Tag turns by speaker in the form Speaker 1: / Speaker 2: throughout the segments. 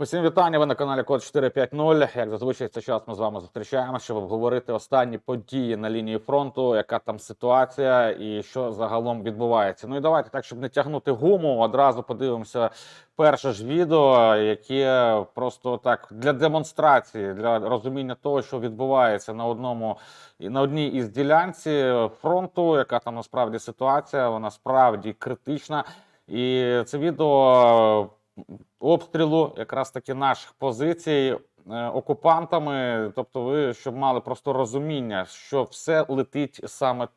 Speaker 1: Усім вітання. Ви на каналі Код 450. Як зазвичай цей час ми з вами зустрічаємося, щоб обговорити останні події на лінії фронту, яка там ситуація і що загалом відбувається. Ну і давайте так, щоб не тягнути гуму, одразу подивимося перше ж відео, яке просто так для демонстрації, для розуміння того, що відбувається на одному і на одній із ділянці фронту, яка там насправді ситуація, вона справді критична. І це відео обстрілу якраз таки наших позицій е, окупантами. Тобто, ви щоб мали просто розуміння, що все летить саме,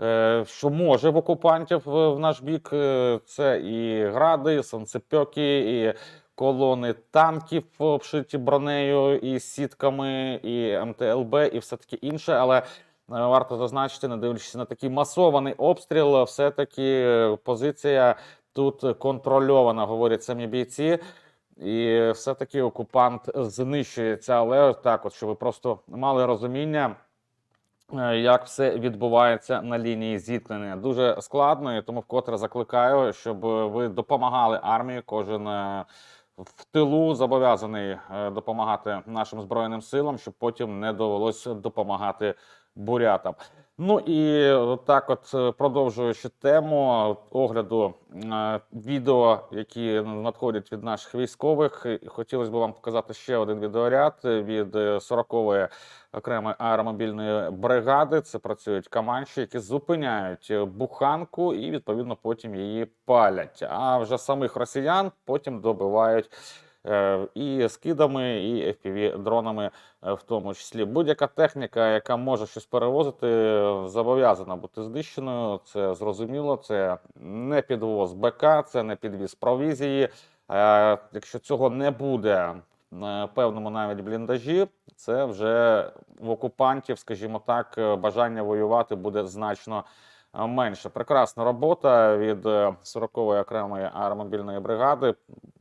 Speaker 1: е, що може в окупантів в, в наш бік. Е, Це і гради, і санцепьоки, і колони танків обшиті бронею і сітками, і МТЛБ, і все таке інше. Але е, Варто зазначити, не дивлячись на такий масований обстріл, все-таки е, позиція тут контрольована, говорять самі бійці. І все-таки окупант знищується. Але так, от щоб ви просто мали розуміння, е, як все відбувається на лінії зіткнення. Дуже складно, і тому вкотре закликаю, щоб ви допомагали армії. Кожен е, в тилу зобов'язаний е, допомагати нашим збройним силам, щоб потім не довелося допомагати бурятам. Ну і так, от е, продовжуючи тему огляду е, відео, які надходять від наших військових, хотілося б вам показати ще один відеоряд від е, 40-ї окремої аеромобільної бригади. Це працюють команші, які зупиняють е, буханку і відповідно потім її палять. А вже самих росіян потім добивають. Е, І скидами, і fpv дронами е, в тому числі. Будь-яка техніка, яка може щось перевозити, е, зобов'язана бути знищеною. Це зрозуміло. Це не підвоз БК, це не підвіз провізії. Якщо цього не буде на певному навіть бліндажі, це вже в окупантів, скажімо так, бажання воювати буде значно менше. Прекрасна робота від е, 40-ї окремої аеромобільної бригади.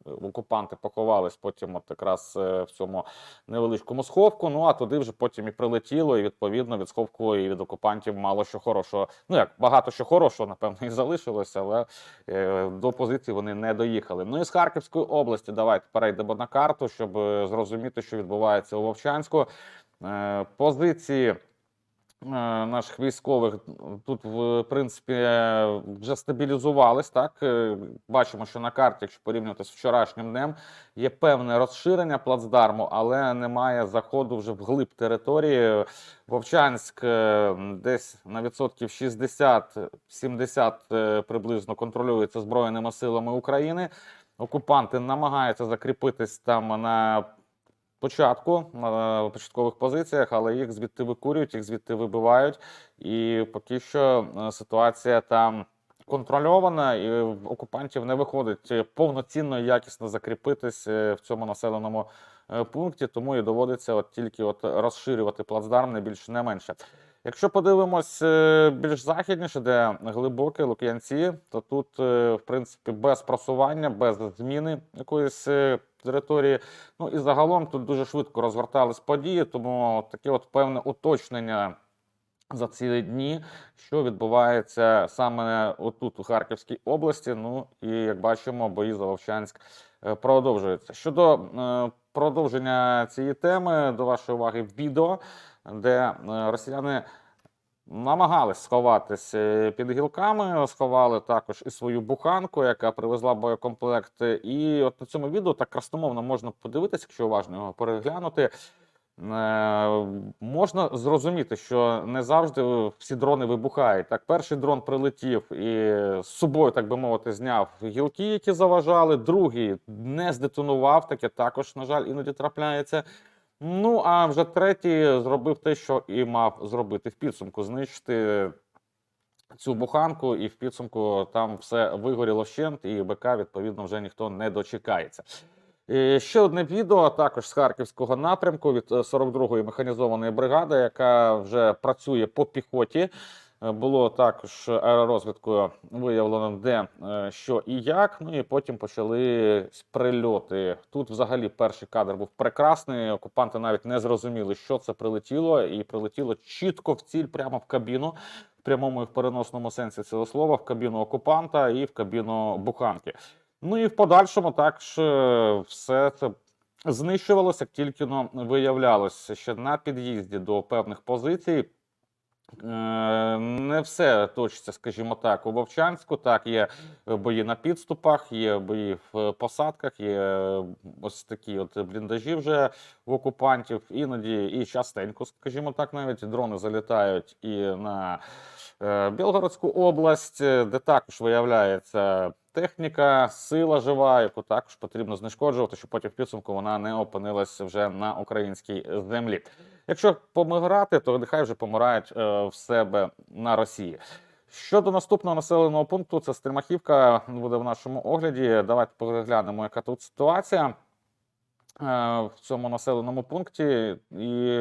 Speaker 1: Окупанти поховались потім, от якраз е, в цьому невеличкому сховку. Ну а туди вже потім і прилетіло, і відповідно від сховку і від окупантів мало що хорошого. Ну як багато що хорошого, напевно, і залишилося, але е, до позиції вони не доїхали. Ну і з Харківської області давайте перейдемо на карту, щоб е, зрозуміти, що відбувається у Вовчанську. Е, позиції. Е, Наших військових тут, в принципі, е, вже стабілізувались. Так Е, бачимо, що на карті, якщо порівнювати з вчорашнім днем, є певне розширення плацдарму, але немає заходу вже вглиб території. Вовчанськ десь на відсотків 60-70 е, приблизно контролюється Збройними силами України. Окупанти намагаються закріпитись там на початку, на початкових позиціях, але їх звідти викурюють, їх звідти вибивають. І поки що е, ситуація там контрольована, і окупантів не виходить е, повноцінно і якісно закріпитись е, в цьому населеному е, пункті, тому і доводиться от тільки от розширювати плацдарм, не більше, не менше. Якщо подивимось е, більш західніше, де глибокі Лук'янці, то тут, е, в принципі, без просування, без зміни якоїсь е, території. Ну і загалом тут дуже швидко розгортались події, тому таке от певне уточнення за ці дні, що відбувається саме отут, у Харківській області. Ну і як бачимо, бої за Вовчанськ е, продовжуються. Щодо е, продовження цієї теми, до вашої уваги відео, де е, росіяни. Намагались сховатись е, під гілками, сховали також і свою буханку, яка привезла боєкомплект. І от на цьому відео так красномовно можна подивитися, якщо уважно його переглянути. Е, можна зрозуміти, що не завжди всі дрони вибухають. Так, перший дрон прилетів і з собою, так би мовити, зняв гілки, які заважали. Другий не здетонував, таке також, на жаль, іноді трапляється. Ну а вже третій зробив те, що і мав зробити в підсумку, знищити цю буханку, і в підсумку там все вигоріло вщент, і БК відповідно вже ніхто не дочекається. І ще одне відео також з харківського напрямку від е, 42-ї механізованої бригади, яка вже працює по піхоті. Е, Було також аеророзвідкою виявлено, де е, що і як. Ну і потім почали прильоти. Тут, взагалі, перший кадр був прекрасний. Окупанти навіть не зрозуміли, що це прилетіло, і прилетіло чітко в ціль, прямо в кабіну, в прямому і в переносному сенсі цього слова, в кабіну окупанта і в кабіну буханки. Ну і в подальшому також е, все це знищувалося, тільки ну, виявлялося, що на під'їзді до певних позицій. Е, Не все точиться, скажімо так, у Вовчанську. Так, є бої на підступах, є бої в посадках, є ось такі от бліндажі вже в окупантів. Іноді і частенько, скажімо так, навіть дрони залітають і на е, Білгородську область, е, де також виявляється техніка, сила жива, яку також потрібно знешкоджувати, щоб потім в підсумку вона не опинилась вже на українській землі. Якщо помирати, то нехай вже помирають е, в себе на Росії. Щодо наступного населеного пункту, це Стримахівка буде в нашому огляді. Давайте переглянемо, яка тут ситуація е, в цьому населеному пункті, і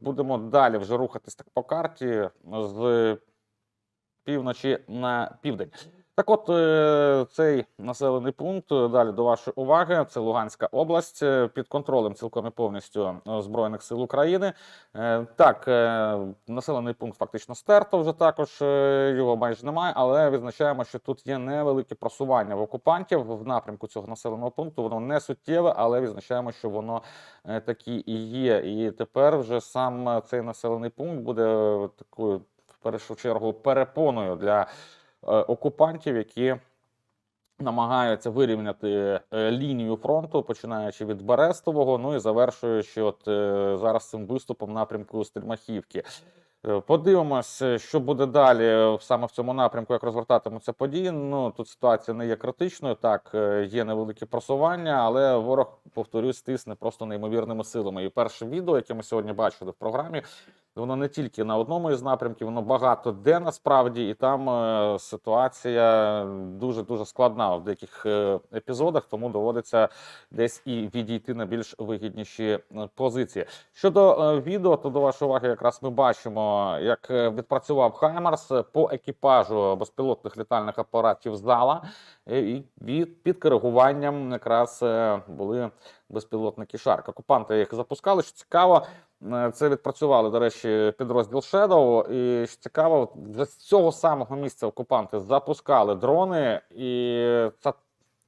Speaker 1: будемо далі вже рухатись так по карті з півночі на південь. Так, от е, цей населений пункт е, далі до вашої уваги. Це Луганська область е, під контролем цілком і повністю збройних сил України. Так, населений пункт фактично стерто вже також його майже немає, але відзначаємо, що тут є невелике просування в окупантів в напрямку цього населеного пункту. Воно не суттєве, але відзначаємо, що воно такі і є. І тепер вже сам цей населений пункт буде такою в першу чергу перепоною для окупантів, які намагаються вирівняти е, лінію фронту, починаючи від Берестового, ну і завершуючи от е, зараз цим виступом напрямку Стрімахівки. Е, Подивимось, е, що буде далі е, саме в цьому напрямку, як розвертатимуться події. Ну тут ситуація не є критичною. Так, є невелике просування, але ворог, повторюсь, тисне просто неймовірними силами. І перше відео, яке ми сьогодні бачили в програмі, воно не тільки на одному із напрямків, воно багато де насправді, і там ситуація дуже дуже складна в деяких епізодах, тому доводиться десь і відійти на більш вигідніші позиції. Щодо відео, то до вашої уваги, якраз ми бачимо, як е, відпрацював Хаймарс по екіпажу безпілотних літальних апаратів зала, е, і від під коригуванням якраз е, були безпілотники Шарк. Окупанти їх запускали. Що цікаво, е, це відпрацювали, до речі, підрозділ Shadow. І що цікаво, з цього самого місця окупанти запускали дрони, і ця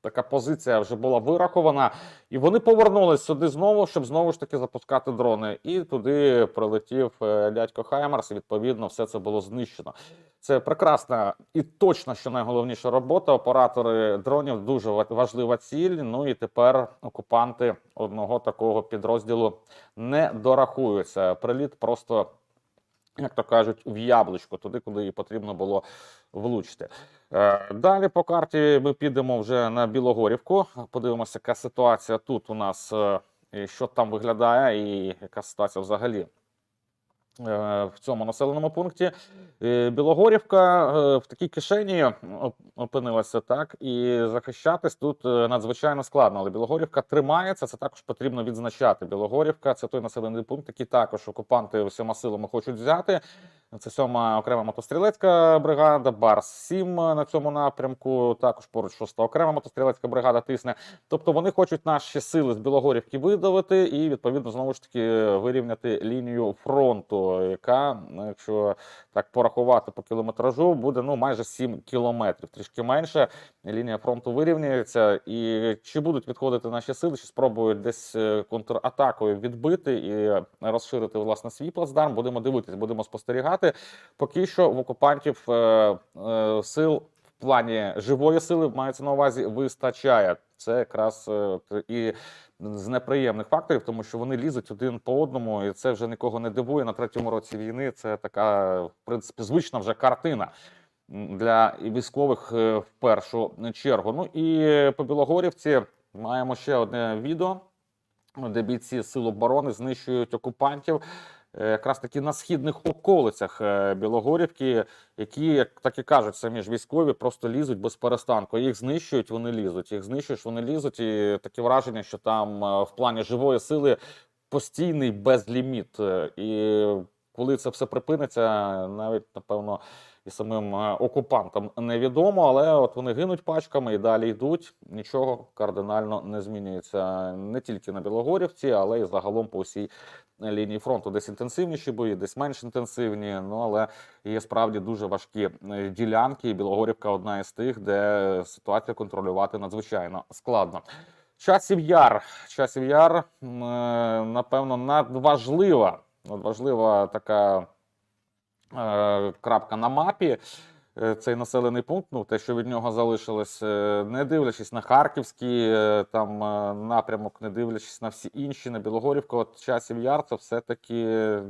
Speaker 1: така позиція вже була вирахована. І вони повернулись сюди знову, щоб знову ж таки запускати дрони. І туди прилетів е, дядько Хаймарс, відповідно все це було знищено. Це прекрасна і точно, що найголовніша робота. Оператори дронів дуже важлива ціль. Ну і тепер окупанти одного такого підрозділу не дорахуються. Приліт просто. Як то кажуть, в яблучко, туди, куди і потрібно було влучити. Е, Далі по карті ми підемо вже на Білогорівку. Подивимося, яка ситуація тут у нас, е, і що там виглядає, і яка ситуація взагалі в цьому населеному пункті. Е, Білогорівка е, в такій кишені опинилася так, і захищатись тут е, надзвичайно складно. Але Білогорівка тримається. Це також потрібно відзначати. Білогорівка це той населений пункт, який також окупанти всіма силами хочуть взяти. Це сьома окрема мотострілецька бригада, Барс 7 на цьому напрямку. Також поруч шоста окрема мотострілецька бригада тисне. Тобто вони хочуть наші сили з Білогорівки видавити і відповідно знову ж таки вирівняти лінію фронту, яка, ну, якщо так порахувати по кілометражу, буде ну майже 7 кілометрів. Трішки менше лінія фронту вирівнюється. І чи будуть відходити наші сили, чи спробують десь е, контратакою відбити і розширити власне свій плацдарм? Будемо дивитись, будемо спостерігати. Поки що в окупантів е, е, сил плані живої сили мається на увазі вистачає. Це якраз е, і з неприємних факторів, тому що вони лізуть один по одному, і це вже нікого не дивує. На третьому році війни це така, в принципі, звична вже картина для військових е, в першу чергу. Ну і по Білогорівці маємо ще одне відео, де бійці сил оборони знищують окупантів. Е, Якраз таки на східних околицях е, Білогорівки, які, як так і кажуть, самі ж військові просто лізуть без перестанку. Їх знищують, вони лізуть. Їх знищують, вони лізуть. І таке враження, що там е, в плані живої сили постійний безліміт. І коли це все припиниться, навіть напевно і самим е, окупантам невідомо, але от вони гинуть пачками і далі йдуть. Нічого кардинально не змінюється не тільки на Білогорівці, але й загалом по всій лінії фронту. Десь інтенсивніші бої, десь менш інтенсивні. Ну але є справді дуже важкі е, ділянки. І Білогорівка одна із тих, де ситуацію контролювати надзвичайно складно. Часів яр. Часів яр, е, напевно, надважлива, надважлива така е, крапка на мапі. Е, Цей населений пункт, ну те, що від нього залишилось, е, не дивлячись на Харківський там напрямок, не дивлячись на всі інші, на Білогорівку, от часів яр це все-таки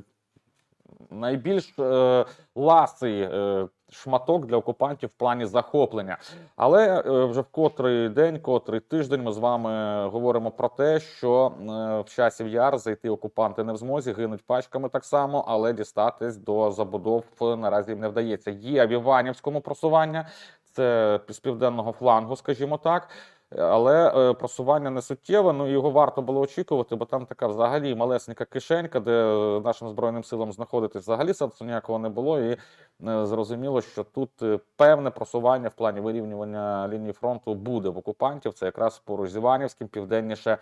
Speaker 1: найбільш е, ласий е, шматок для окупантів в плані захоплення. Але е, вже в котрий день, котрий тиждень ми з вами говоримо про те, що е, в часів яр зайти окупанти не в змозі, гинуть пачками так само, але дістатись до забудов наразі їм не вдається. Є в Іванівському просування, це з південного флангу, скажімо так. Але е, просування не суттєве, ну його варто було очікувати, бо там така взагалі малесенька кишенька, де е, нашим збройним силам знаходитись взагалі сенсу ніякого не було. І е, зрозуміло, що тут певне просування в плані вирівнювання лінії фронту буде в окупантів. Це якраз поруч з Іванівським, південніше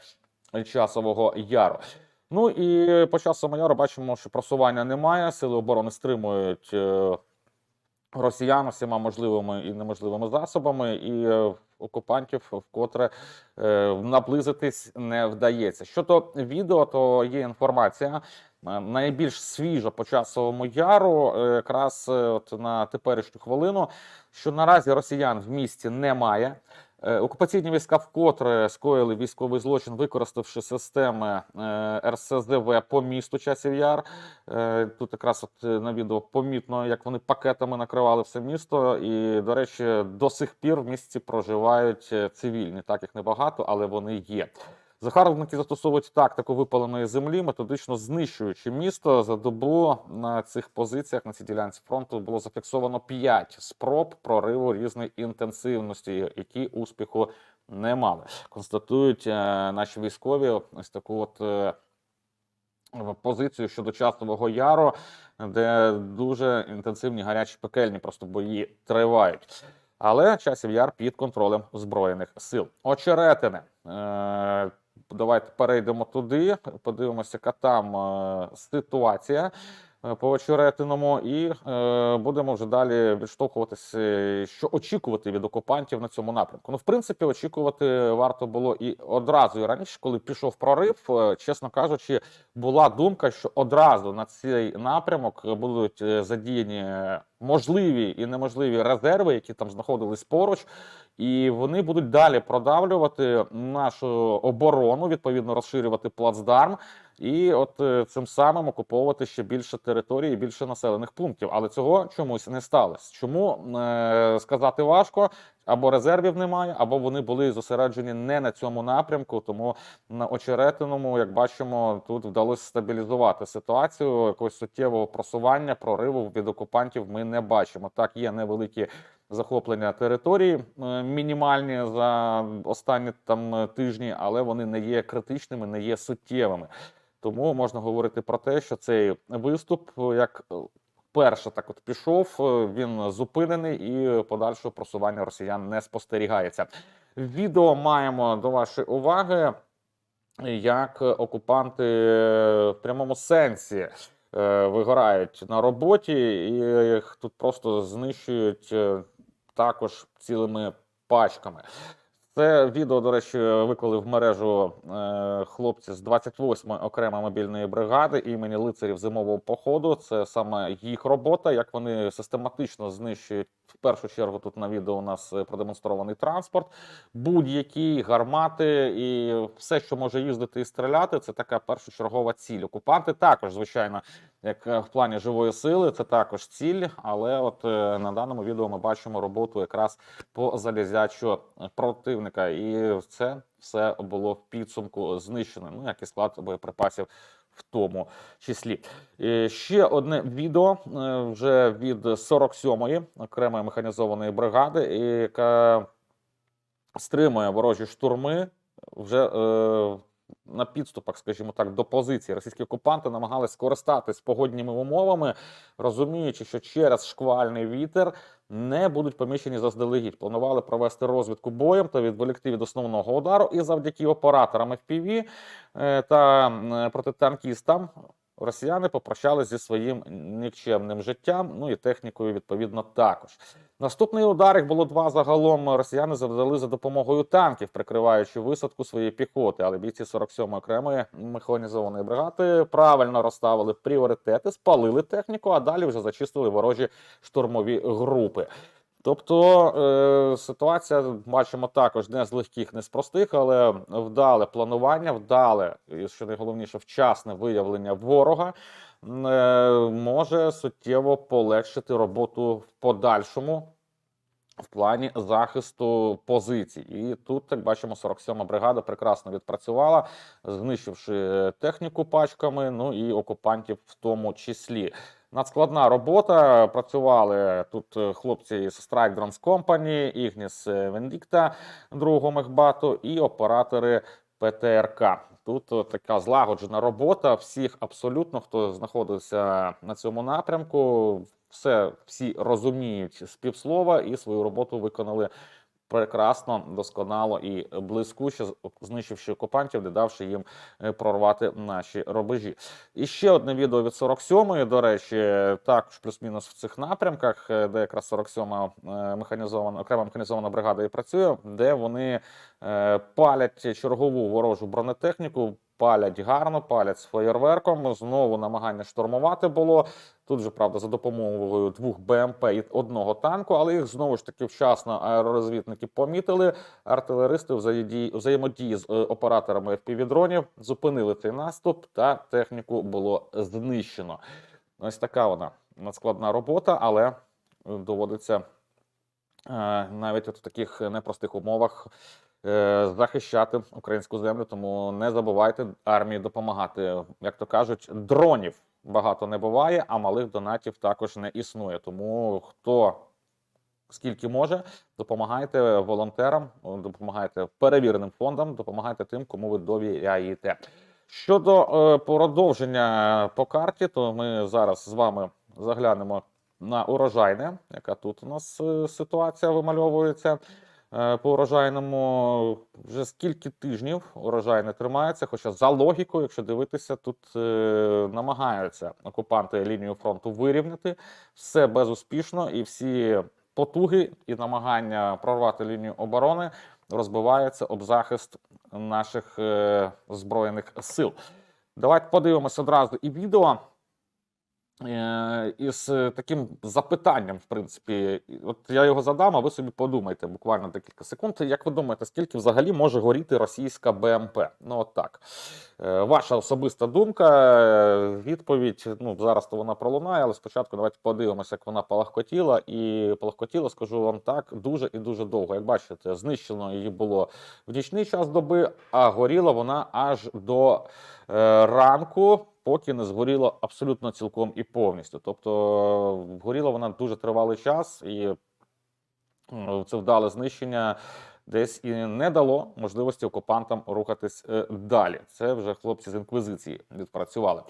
Speaker 1: часового яру. Ну і по часовому яру бачимо, що просування немає. Сили оборони стримують. Росіян всіма можливими і неможливими засобами, і окупантів вкотре е, наблизитись не вдається. Щодо відео, то є інформація е, найбільш свіжа по часовому яру, е, якраз от на теперішню хвилину, що наразі росіян в місті немає. Е, Окупаційні війська вкотре скоїли військовий злочин, використавши системи е, РСЗВ по місту часів яр. Е, Тут якраз от на відео помітно, як вони пакетами накривали все місто. І, до речі, до сих пір в місті проживають цивільні. Так їх небагато, але вони є. Загарбники застосовують тактику випаленої землі, методично знищуючи місто. За добу на цих позиціях на цій ділянці фронту було зафіксовано 5 спроб прориву різної інтенсивності, які успіху не мали. Констатують е, наші військові ось таку от. е, позицію щодо часового яру, де дуже інтенсивні гарячі пекельні просто бої тривають. Але часів яр під контролем збройних сил. Очеретине. Давайте перейдемо туди, подивимося, яка там е, ситуація по очеретиному, і е, будемо вже далі відштовхуватися, е, що очікувати від окупантів на цьому напрямку. Ну, в принципі, очікувати варто було і одразу і раніше, коли пішов прорив, е, чесно кажучи, була думка, що одразу на цей напрямок будуть е, задіяні можливі і неможливі резерви, які там знаходились поруч, і вони будуть далі продавлювати нашу оборону, відповідно розширювати плацдарм. І от е, цим самим окуповувати ще більше території, більше населених пунктів. Але цього чомусь не сталося. Чому е, сказати важко? Або резервів немає, або вони були зосереджені не на цьому напрямку. Тому на очеретиному, як бачимо, тут вдалося стабілізувати ситуацію. Якогось суттєвого просування, прориву від окупантів ми не бачимо. Так, є невеликі захоплення території, е, мінімальні за останні там тижні, але вони не є критичними, не є суттєвими. Тому можна говорити про те, що цей виступ, е, як е, перше так от пішов, е, він зупинений і подальшого просування росіян не спостерігається. Відео маємо до вашої уваги, як окупанти в прямому сенсі вигорають на роботі, і їх тут просто знищують також цілими пачками. Це відео, до речі, виклали в мережу е, хлопці з 28-ї окремої мобільної бригади імені лицарів зимового походу. Це саме їх робота, як вони систематично знищують в першу чергу. Тут на відео у нас е, продемонстрований транспорт, будь-які гармати і все, що може їздити і стріляти. Це така першочергова ціль. Окупанти також, звичайно, як е, в плані живої сили, це також ціль. Але от е, на даному відео ми бачимо роботу якраз по залізячу противника, і це все було в підсумку знищено. Ну як і склад боєприпасів. В тому числі ще одне відео е, вже від 47-ї окремої механізованої бригади, яка стримує ворожі штурми вже е, на підступах, скажімо так, до позиції. Російські окупанти намагались скористатись погодніми умовами, розуміючи, що через шквальний вітер не будуть поміщені заздалегідь. Планували провести розвідку боєм та відволікти від основного удару. І завдяки операторам FPV е, та е, протитанкістам росіяни попрощались зі своїм нікчемним життям, ну і технікою, відповідно, також. Наступний удар їх було два загалом. Росіяни завдали за допомогою танків, прикриваючи висадку своєї піхоти. Але бійці 47-ї окремої механізованої бригади правильно розставили пріоритети, спалили техніку, а далі вже зачистили ворожі штурмові групи. Тобто е, ситуація бачимо також не з легких, не з простих, але вдале планування, вдале, і що найголовніше, вчасне виявлення ворога е, може суттєво полегшити роботу в подальшому. В плані захисту позицій, і тут, як бачимо, 47-ма бригада прекрасно відпрацювала, знищивши техніку пачками, ну і окупантів в тому числі. Надскладна робота. Працювали тут е, хлопці із Strike Drones Company, Ignis Vindicta, другого мехбату, і оператори ПТРК. Тут така злагоджена робота всіх абсолютно, хто знаходився на цьому напрямку. Все всі розуміють співслова і свою роботу виконали прекрасно, досконало і блискуче, знищивши окупантів, не давши їм е, прорвати наші рубежі. І ще одне відео від 47-ї, до речі, також плюс-мінус в цих напрямках, е, де якраз 47-ма е, механізована окрема механізована бригада і працює, де вони палять чергову ворожу бронетехніку. Палять гарно, палять з феєрверком. Знову намагання штурмувати було. Тут же, правда, за допомогою двох БМП і одного танку, але їх знову ж таки вчасно аеророзвідники помітили. Артилеристи взаємодії, взаємодії з е, операторами FPV-дронів зупинили цей наступ, та техніку було знищено. Ось така вона надскладна робота, але е, доводиться е, навіть от в таких непростих умовах захищати українську землю. Тому не забувайте армії допомагати. Як то кажуть, дронів багато не буває, а малих донатів також не існує. Тому хто скільки може, допомагайте волонтерам, допомагайте перевіреним фондам, допомагайте тим, кому ви довіряєте. Щодо е, продовження по карті, то ми зараз з вами заглянемо на урожайне, яка тут у нас е, ситуація вимальовується. Е, По урожайному вже скільки тижнів урожай не тримається. Хоча за логікою, якщо дивитися, тут е, намагаються окупанти лінію фронту вирівняти все безуспішно, і всі потуги і намагання прорвати лінію оборони розбиваються об захист наших е, збройних сил. Давайте подивимося одразу і відео. Е, із е, таким запитанням, в принципі, от я його задам, а ви собі подумайте буквально декілька секунд. Як ви думаєте, скільки взагалі може горіти російська БМП? Ну, от так. Е, Ваша особиста думка, відповідь. Ну, зараз то вона пролунає, але спочатку давайте подивимося, як вона палахкотіла. І палахкотіла, скажу вам так, дуже і дуже довго. Як бачите, знищено її було в нічний час доби, а горіла вона аж до е, ранку поки не згоріло абсолютно цілком і повністю. Тобто е, горіла вона дуже тривалий час, і це вдале знищення десь і не дало можливості окупантам рухатись е, далі. Це вже хлопці з інквізиції відпрацювали.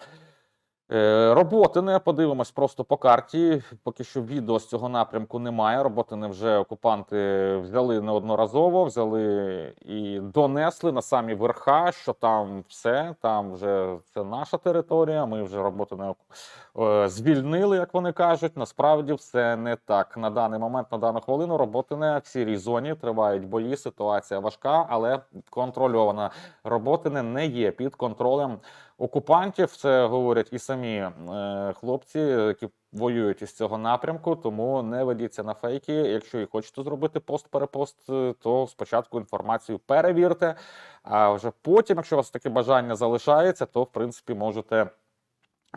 Speaker 1: Е, Роботи не подивимось просто по карті. Поки що відео з цього напрямку немає. Роботи не вже окупанти взяли неодноразово, взяли і донесли на самі верха, що там все, там вже це наша територія. Ми вже роботи не е, звільнили, як вони кажуть. Насправді все не так. На даний момент, на дану хвилину, роботи не в сірій зоні. Тривають бої. Ситуація важка, але контрольована. Роботи не є під контролем окупантів. Це говорять і самі е, хлопці, які воюють із цього напрямку. Тому не ведіться на фейки. Якщо і хочете зробити пост-перепост, е, то спочатку інформацію перевірте. А вже потім, якщо у вас таке бажання залишається, то в принципі можете.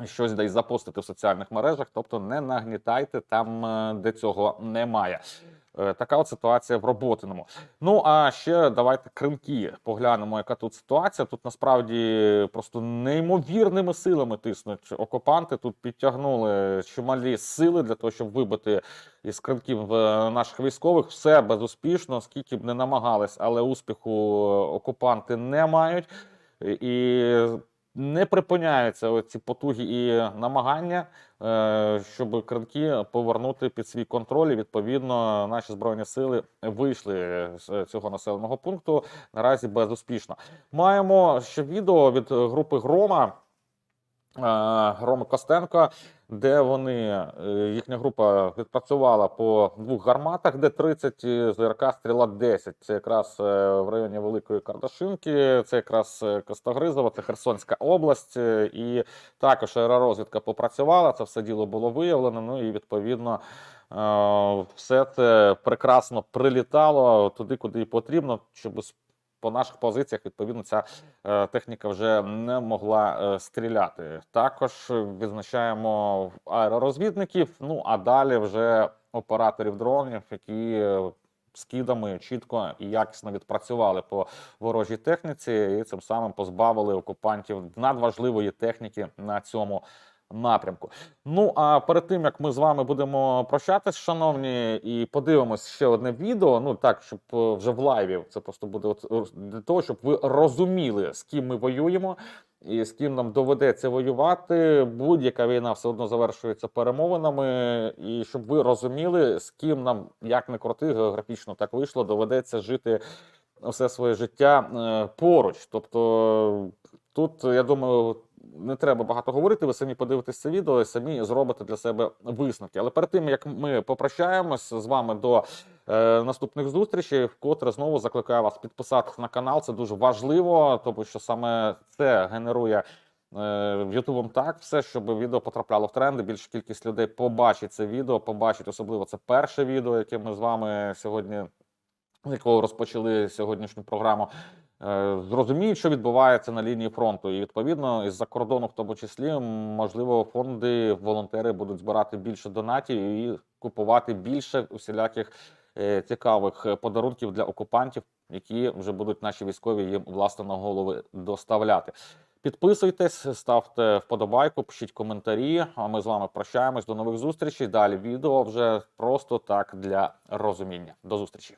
Speaker 1: Щось десь запостити в соціальних мережах, тобто не нагнітайте там, е, де цього немає. Е, Така от ситуація в роботиному. Ну а ще давайте кримки поглянемо, яка тут ситуація. Тут насправді просто неймовірними силами тиснуть окупанти. Тут підтягнули чималі сили для того, щоб вибити із кримків е, наших військових. Все безуспішно, скільки б не намагались, але успіху окупанти не мають. І не припиняються ці потуги і намагання, е, щоб кранки повернути під свій контроль. І, відповідно, наші збройні сили вийшли з цього населеного пункту наразі безуспішно. Маємо ще відео від групи Грома. Роми Костенко, де вони, е, їхня група відпрацювала по двох гарматах, де 30 і ЗРК стріла 10. Це якраз е, в районі Великої Кардашинки, це якраз е, Костогризово, це Херсонська область. е, І також аеророзвідка попрацювала, це все діло було виявлено. Ну і відповідно. е, Все це прекрасно прилітало туди, куди і потрібно, щоб по наших позиціях відповідно ця е, техніка вже не могла е, стріляти. Також відзначаємо аеророзвідників. Ну а далі вже операторів дронів, які е, скидами чітко і якісно відпрацювали по ворожій техніці, і цим самим позбавили окупантів надважливої техніки на цьому напрямку. Ну а перед тим як ми з вами будемо прощатись, шановні, і подивимось ще одне відео. Ну так, щоб е, вже в лайві це просто буде для того, щоб ви розуміли, з ким ми воюємо. І з ким нам доведеться воювати, будь-яка війна все одно завершується перемовинами. І щоб ви розуміли, з ким нам як не крути, географічно так вийшло, доведеться жити все своє життя е, поруч. Тобто тут, я думаю, не треба багато говорити. Ви самі подивитесь це відео і самі зробите для себе висновки. Але перед тим як ми попрощаємось з вами до е, наступних зустрічей, вкотре знову закликаю вас підписатися на канал. Це дуже важливо, тому що саме це генерує. е, Ютубом так все, щоб відео потрапляло в тренди. Більша кількість людей побачить це відео, побачить особливо це перше відео, яке ми з вами сьогодні, якого розпочали сьогоднішню програму. Е, Зрозуміють, що відбувається на лінії фронту, і відповідно із-за кордону, в тому числі, можливо, фонди, волонтери будуть збирати більше донатів і купувати більше усіляких е, цікавих е, подарунків для окупантів, які вже будуть наші військові їм власне на голови доставляти. Підписуйтесь, ставте вподобайку, пишіть коментарі. А ми з вами прощаємось. До нових зустрічей. Далі відео вже просто так для розуміння. До зустрічі.